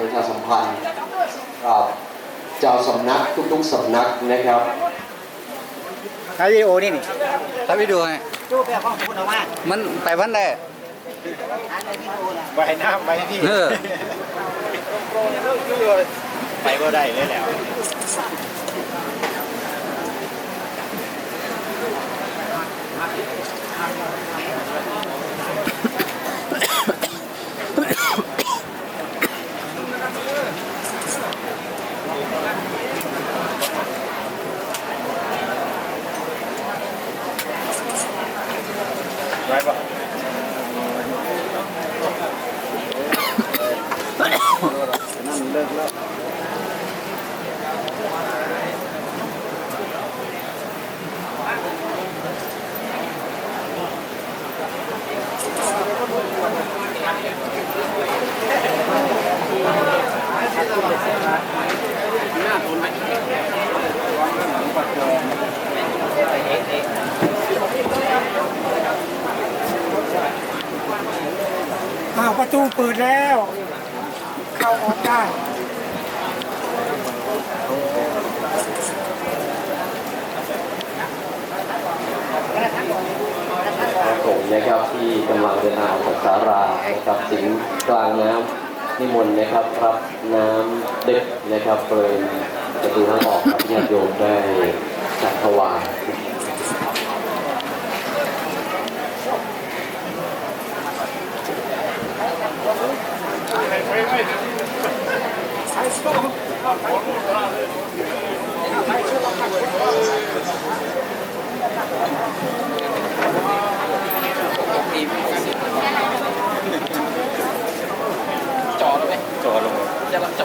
ประชาสัมพันธ์กับเจ้าสำนักทุกๆสำนักนะครับถ่ายวิดีโอนี่นี่ถ้าไปดูให้จู้ไปเอาของคุณออกมามันไปวันได้ถ่ายในวิดีโอน่ะใบหน้าใบนี่เออไปบ่ได้เลยแล้วไว้ปะนั่นเลิกแล้ว อ้าวประตูเปิดแล้ว เข้าออกได้ พระส งฆ์นะครับ ที่กำลังเดินทางจากสารานะครับถึงกลางน้ำนิมนต์นะครับรับน้ำดึกนะครับเปิดประตูทางออกครับญาติโยมได้จัดถวายจอแล้วไหม จอลง จะ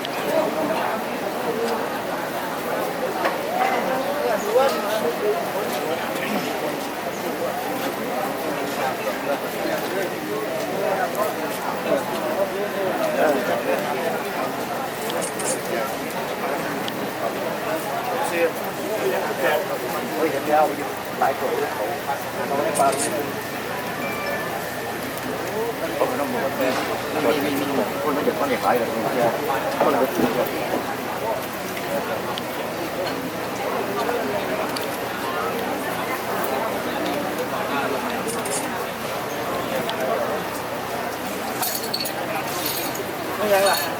กก่อนตอนเอาหัวมาเฮ้ยเห็นแล้วหลายคนเขาเขาได้ปลาผมต้